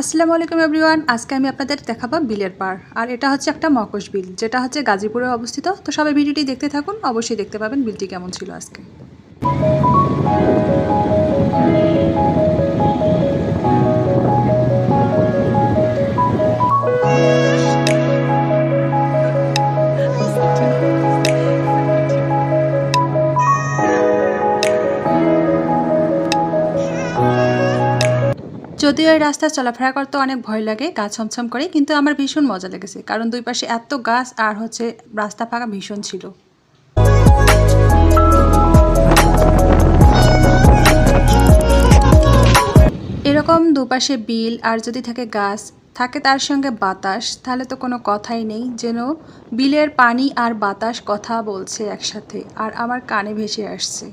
আসসালামু আলাইকুম এভরিওয়ান, আজকে আমি আপনাদের দেখাবো বিলের পার আর এটা হচ্ছে একটা মকশ বিল, যেটা হচ্ছে গাজীপুরে অবস্থিত। তো সবাই ভিডিওটি দেখতে থাকুন, অবশ্যই দেখতে পাবেন বিলটি কেমন ছিল আজকে। যদিও এই রাস্তায় চলাফেরা করতে অনেক ভয় লাগে, গা ছমছম করে, কিন্তু আমার ভীষণ মজা লেগেছে, কারণ দুই পাশে এত গাছ আর হচ্ছে রাস্তা ফাঁকা ভীষণ ছিল। এরকম দুপাশে বিল আর যদি থাকে গাছ, থাকে তার সঙ্গে বাতাস, তাহলে তো কোনো কথাই নেই, যেন বিলের পানি আর বাতাস কথা বলছে একসাথে, আর আমার কানে ভেসে আসছে।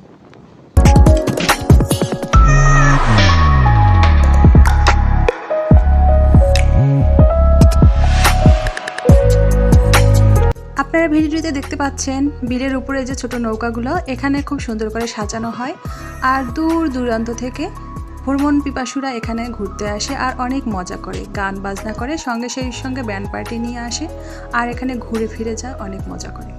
আপনারা ভিডিওটিতে দেখতে পাচ্ছেন বিলের উপরে যে ছোট নৌকাগুলো, এখানে খুব সুন্দর করে সাজানো হয়। আর দূর দূরান্ত থেকে ভ্রমণ পিপাসুরা এখানে ঘুরতে আসে আর অনেক মজা করে, গান বাজনা করে, সঙ্গে সেই সঙ্গে ব্যান্ড পার্টি নিয়ে আসে আর এখানে ঘুরে ফিরে যায়, অনেক মজা করে।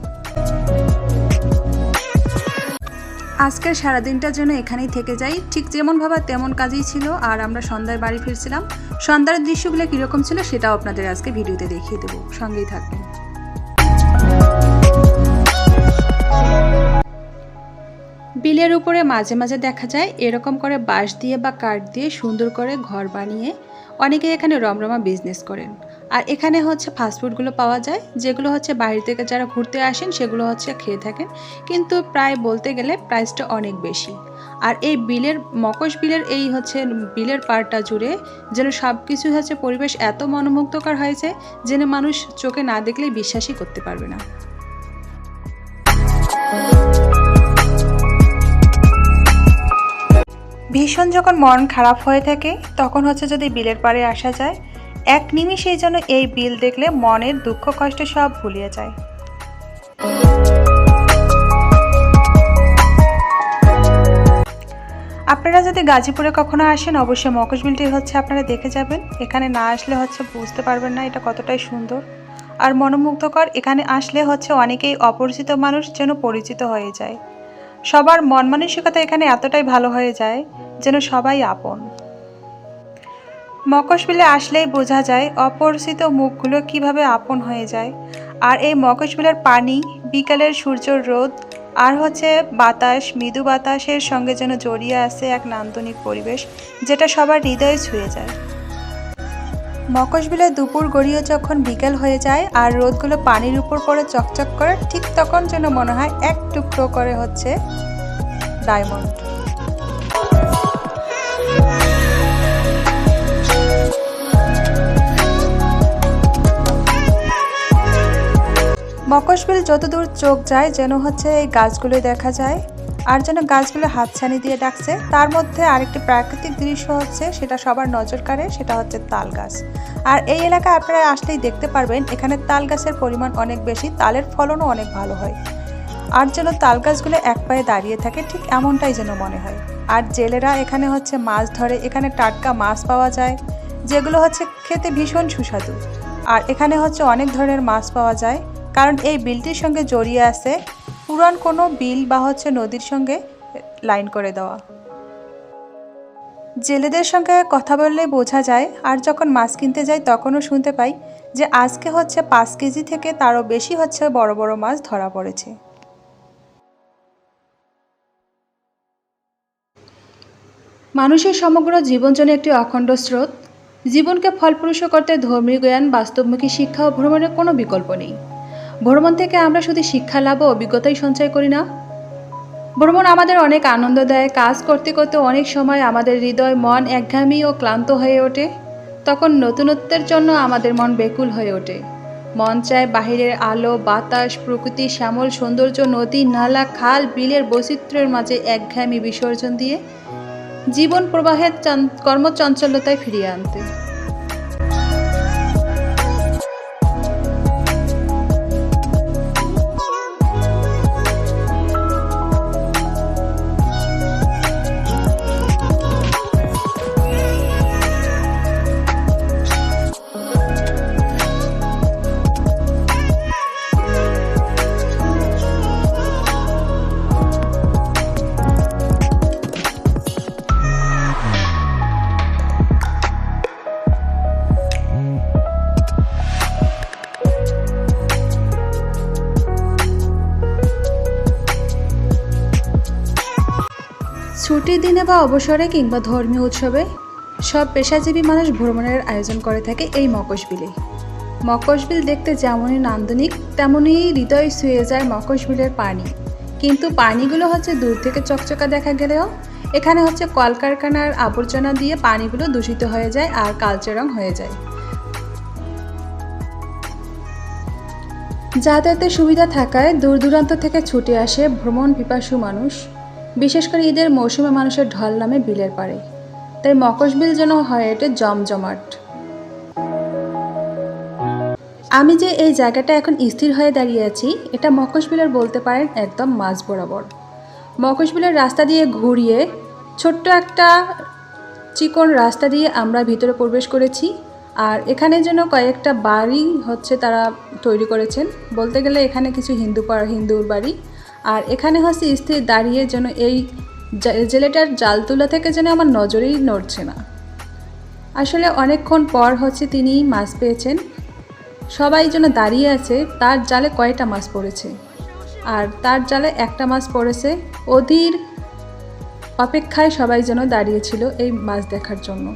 আজকের সারাদিনটার জন্য এখানেই থেকে যাই ঠিক যেমন ভাবা তেমন কাজই ছিল আর আমরা সন্ধ্যায় বাড়ি ফিরছিলাম। সন্ধ্যার দৃশ্যগুলো কীরকম ছিল সেটাও আপনাদের আজকে ভিডিওতে দেখিয়ে দেবো। সঙ্গেই থাকবেন। বিলের উপরে মাঝে মাঝে দেখা যায় এরকম করে বাঁশ দিয়ে বা কাঠ দিয়ে সুন্দর করে ঘর বানিয়ে অনেকে এখানে রমরমা বিজনেস করেন। আর এখানে হচ্ছে ফাস্টফুডগুলো পাওয়া যায়, যেগুলো হচ্ছে বাইরে থেকে যারা ঘুরতে আসেন সেগুলো হচ্ছে খেয়ে থাকেন। কিন্তু প্রায় বলতে গেলে প্রাইসটা অনেক বেশি। আর এই বিলের মকশ বিলের এই হচ্ছে বিলের পাড়টা জুড়ে যেন সব কিছু হচ্ছে পরিবেশ এত মনোমুগ্ধকর হয়েছে, যেন মানুষ চোখে না দেখলেই বিশ্বাসই করতে পারবে না। ভীষণ যখন মন খারাপ হয়ে থাকে, তখন হচ্ছে যদি বিলের পাড়ে আসা যায়, এক নিমিষেই যেন এই বিল দেখলে মনের দুঃখ কষ্ট সব ভুলিয়ে যায়। আপনারা যদি গাজীপুরে কখনো আসেন, অবশ্যই মকশ বিলটি হচ্ছে আপনারা দেখে যাবেন। এখানে না আসলে হচ্ছে বুঝতে পারবেন না এটা কতটাই সুন্দর। আর মনোমুগ্ধকর, এখানে আসলে হচ্ছে অনেকেই অপরিচিত মানুষ যেন পরিচিত হয়ে যায়। সবার মন মানসিকতা এখানে এতটাই ভালো হয়ে যায় যেন সবাই আপন। মকশবিলে আসলেই বোঝা যায় অপরিচিত মুখগুলো কীভাবে আপন হয়ে যায়। আর এই মকশবিলের পানি, বিকালের সূর্যর রোদ আর হচ্ছে বাতাস, মৃদু বাতাসের সঙ্গে যেন জড়িয়ে আছে এক নান্দনিক পরিবেশ যেটা সবার হৃদয়ে ছুঁয়ে যায়। মকশবিলে দুপুর গড়িয়ে যখন বিকেল হয়ে যায় আর রোদগুলো পানির উপর পড়ে চকচক করে, ঠিক তখন যেন মনে হয় এক টুকরো করে হচ্ছে ডায়মন্ড। মকশবিল যতদূর চোখ যায় যেন হচ্ছে এই গাছগুলো দেখা যায়। আর যেন গাছগুলো হাতছানি দিয়ে ডাকছে, তার মধ্যে আরেকটি প্রাকৃতিক দৃশ্য হচ্ছে, সেটা সবার নজর কাড়ে, সেটা হচ্ছে তাল গাছ। আর এই এলাকায় আপনারা আসলেই দেখতে পারবেন, এখানে তাল গাছের পরিমাণ অনেক বেশি, তালের ফলনও অনেক ভালো হয়। আর যেন তাল গাছগুলো এক পায়ে দাঁড়িয়ে থাকে, ঠিক এমনটাই যেন মনে হয়। আর জেলেরা এখানে হচ্ছে মাছ ধরে, এখানে টাটকা মাছ পাওয়া যায়, যেগুলো হচ্ছে খেতে ভীষণ সুস্বাদু। আর এখানে হচ্ছে অনেক ধরনের মাছ পাওয়া যায়, কারণ এই বিলটির সঙ্গে জড়িয়ে আছে পুরান কোনো বিল বা হচ্ছে নদীর সঙ্গে লাইন করে দেওয়া। জেলেদের সঙ্গে কথা বললে বোঝা যায়, আর যখন মাছ কিনতে যাই তখনও শুনতে পাই যে আজকে হচ্ছে পাঁচ কেজি থেকে তারও বেশি হচ্ছে বড় বড় মাছ ধরা পড়েছে। মানুষের সমগ্র জীবন যেন একটি অখণ্ড স্রোত। জীবনকে ফলপ্রসূ করতে ধর্মীয় জ্ঞান, বাস্তবমুখী শিক্ষা ও ভ্রমণের কোনো বিকল্প নেই। ভ্রমণ থেকে আমরা শুধু শিক্ষা লাভ ও অভিজ্ঞতাই সঞ্চয় করি না। ভ্রমণ আমাদের অনেক আনন্দ দেয়। কাজ করতে করতে অনেক সময় আমাদের হৃদয় মন একঘামী ও ক্লান্ত হয়ে ওঠে। তখন নতুনত্বের জন্য আমাদের মন বেকুল হয়ে ওঠে। মন চায় বাহিরের আলো, বাতাস, প্রকৃতি, শ্যামল, সৌন্দর্য, নদী, নালা, খাল, বিলের বৈচিত্র্যের মাঝে একঘামী বিসর্জন দিয়ে জীবন প্রবাহের কর্মচঞ্চলতায় ফিরিয়ে আনতে। ছুটির দিনে বা অবসরে কিংবা ধর্মীয় উৎসবে সব পেশাজীবী মানুষ ভ্রমণের আয়োজন করে থাকে এই মকশবিলে মকশবিল দেখতে যেমনই নান্দনিক, তেমনই হৃদয় ছুঁয়ে যায় মকশবিলের পানি। কিন্তু পানিগুলো হচ্ছে দূর থেকে চকচকা দেখা গেলেও, এখানে হচ্ছে কলকারখানার আবর্জনা দিয়ে পানিগুলো দূষিত হয়ে যায় আর কালচে রং হয়ে যায়। যাতায়াতের সুবিধা থাকায় দূর দূরান্ত থেকে ছুটে আসে ভ্রমণ পিপাসু মানুষ। বিশেষ করে ঈদের মৌসুমে মানুষের ঢল নামে বিলের পাড়ে। তাই মকশবিল যেন হয় এটা জমজমাট। আমি যে এই জায়গাটা এখন স্থির হয়ে দাঁড়িয়ে আছি, এটা মকশবিলের বলতে পারেন একদম মাঝ বরাবর। মকশবিলের রাস্তা দিয়ে ঘুরিয়ে ছোট্ট একটা চিকন রাস্তা দিয়ে আমরা ভিতরে প্রবেশ করেছি, আর এখানে যেন কয়েকটা বাড়ি হচ্ছে তারা তৈরি করেছেন। বলতে গেলে এখানে কিছু হিন্দু হিন্দুর বাড়ি। আর এখানে হচ্ছে স্থির দাঁড়িয়ে যেন এই জেলেটার জাল তুলা থেকে যেন আমার নজরেই নড়ছে না। আসলে অনেকক্ষণ পর হচ্ছে তিনি মাছ পেয়েছেন। সবাই যেন দাঁড়িয়ে আছে, তার জালে কয়টা মাছ পড়েছে? আর তার জালে একটা মাছ পড়েছে। অধীর অপেক্ষায় সবাই যেন দাঁড়িয়েছিল এই মাছ দেখার জন্য।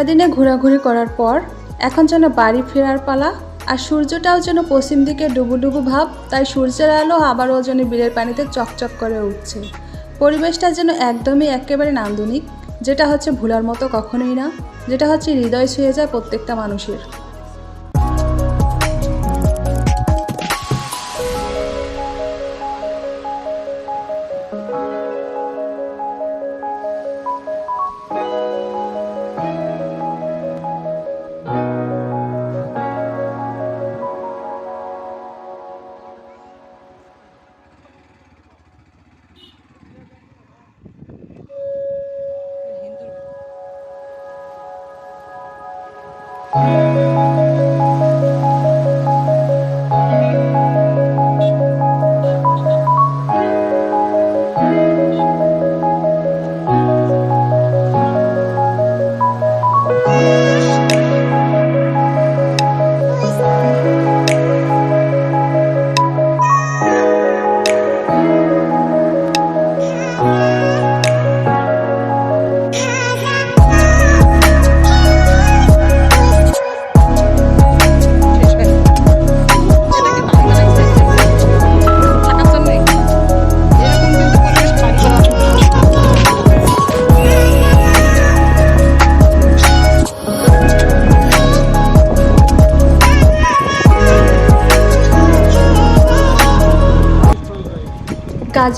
সারাদিনে ঘোরাঘুরি করার পর, এখন যেন বাড়ি ফেরার পালা, আর সূর্যটাও যেন পশ্চিম দিকে ডুবু ডুবু ভাব, তাই সূর্যের আলো আবারও যেন বিলের পানিতে চকচক করে উঠছে। পরিবেশটা যেন একদমই একেবারে নান্দনিক, যেটা হচ্ছে ভুলার মতো কখনোই না, যেটা হচ্ছে হৃদয় ছুঁয়ে যায় প্রত্যেকটা মানুষের।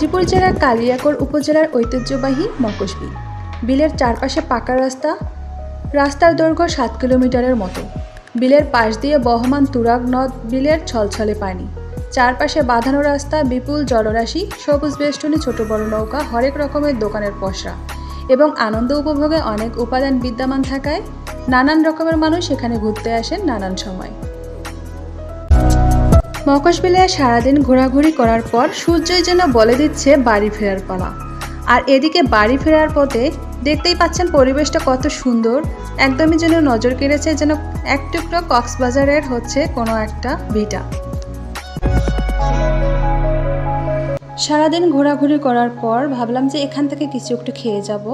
গাজীপুর জেলার কালিয়াকৈর উপজেলার ঐতিহ্যবাহী মকশবিল বিলের চারপাশে পাকা রাস্তা, রাস্তার দৈর্ঘ্য সাত কিলোমিটারের মতো। বিলের পাশ দিয়ে বহমান তুরাগ নদ, বিলের ছলছলে পানি। চারপাশে বাঁধানো রাস্তা, বিপুল জলরাশি, সবুজ বেষ্টনী, ছোট বড় নৌকা, হরেক রকমের দোকানের পসরা। এবং আনন্দ উপভোগে অনেক উপাদান বিদ্যমান থাকায় নানান রকমের মানুষ এখানে ঘুরতে আসেন নানান সময়। মকশবিলে সারাদিন ঘোরাঘুরি করার পর সূর্যই যেন বলে দিচ্ছে বাড়ি ফেরার পালা। আর এদিকে বাড়ি ফেরার পথে দেখতেই পাচ্ছেন পরিবেশটা কত সুন্দর। একদমই যেন নজর কেড়েছে যেন এক টুকরো কক্সবাজারের হচ্ছে কোনো একটা ভিটা। সারাদিন ঘোরাঘুরি করার পর ভাবলাম যে এখান থেকে কিছু একটু খেয়ে যাব।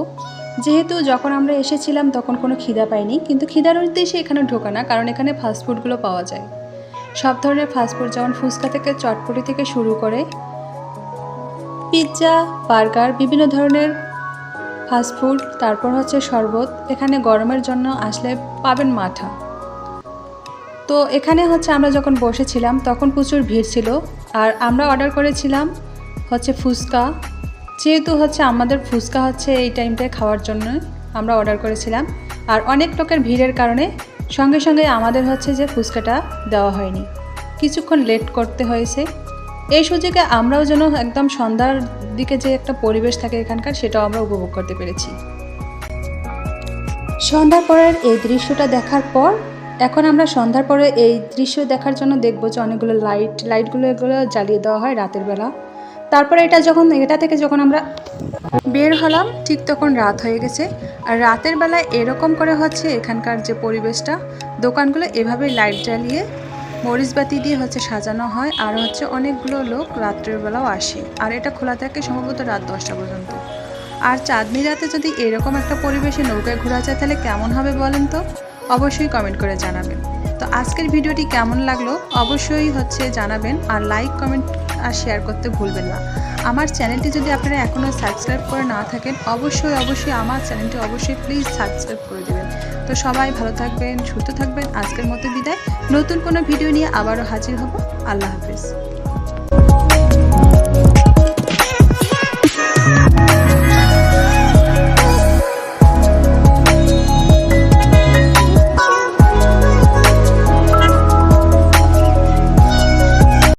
যেহেতু যখন আমরা এসেছিলাম তখন কোনো খিদা পাইনি, কিন্তু খিদার উদ্দেশ্যে এখানে ঢোকা না, কারণ এখানে ফাস্টফুডগুলো পাওয়া যায়। সব ধরনের ফাস্টফুড যেমন ফুচকা থেকে চটপটি থেকে শুরু করে পিৎজা বার্গার বিভিন্ন ধরনের ফাস্টফুড তারপর হচ্ছে শরবত। এখানে গরমের জন্য আসলে পাবেন মাঠা। তো এখানে হচ্ছে আমরা যখন বসেছিলাম, তখন প্রচুর ভিড় ছিল। আর আমরা অর্ডার করেছিলাম হচ্ছে ফুচকা। যেহেতু হচ্ছে আমাদের ফুচকা হচ্ছে এই টাইমটায় খাওয়ার জন্য আমরা অর্ডার করেছিলাম। আর অনেক লোকের ভিড়ের কারণে সঙ্গে সঙ্গে আমাদের হচ্ছে যে ফুচকাটা দেওয়া হয়নি। কিছুক্ষণ লেট করতে হয়েছে। এই সুযোগে আমরাও যেন একদম সন্ধ্যার দিকে যে একটা পরিবেশ থাকে এখানকার, সেটাও আমরা উপভোগ করতে পেরেছি। সন্ধ্যার পরের এই দৃশ্যটা দেখার পর, এখন আমরা সন্ধ্যার পরে এই দৃশ্য দেখার জন্য দেখব যে অনেকগুলো লাইট লাইটগুলো এগুলো জ্বালিয়ে দেওয়া হয় রাতের বেলা। তারপরে এটা যখন, এটা থেকে যখন আমরা বের হলাম, ঠিক তখন রাত হয়ে গেছে। আর রাতের বেলায় এরকম করে হচ্ছে এখানকার যে পরিবেশটা, দোকানগুলো এভাবে লাইট জ্বালিয়ে মরিচবাতি দিয়ে হচ্ছে সাজানো হয়। আর হচ্ছে অনেকগুলো লোক রাত্রের বেলাও আসে। আর এটা খোলা থাকে সম্ভবত রাত দশটা পর্যন্ত। আর চাঁদনি রাতে যদি এরকম একটা পরিবেশে নৌকায় ঘোরা যায়, তাহলে কেমন হবে বলেন তো? অবশ্যই কমেন্ট করে জানাবেন। তো আজকের ভিডিওটি কেমন লাগল? অবশ্যই হচ্ছে জানাবেন। আর লাইক কমেন্ট আর শেয়ার করতে ভুলবেন না। আমার চ্যানেলটি যদি আপনারা এখনও সাবস্ক্রাইব করে না থাকেন, অবশ্যই অবশ্যই আমার চ্যানেলটি অবশ্যই প্লিজ সাবস্ক্রাইব করে দেবেন। তো সবাই ভালো থাকবেন, সুস্থ থাকবেন। আজকের মতো বিদায়। নতুন কোনো ভিডিও নিয়ে আবারও হাজির হব। আল্লাহ হাফিজ।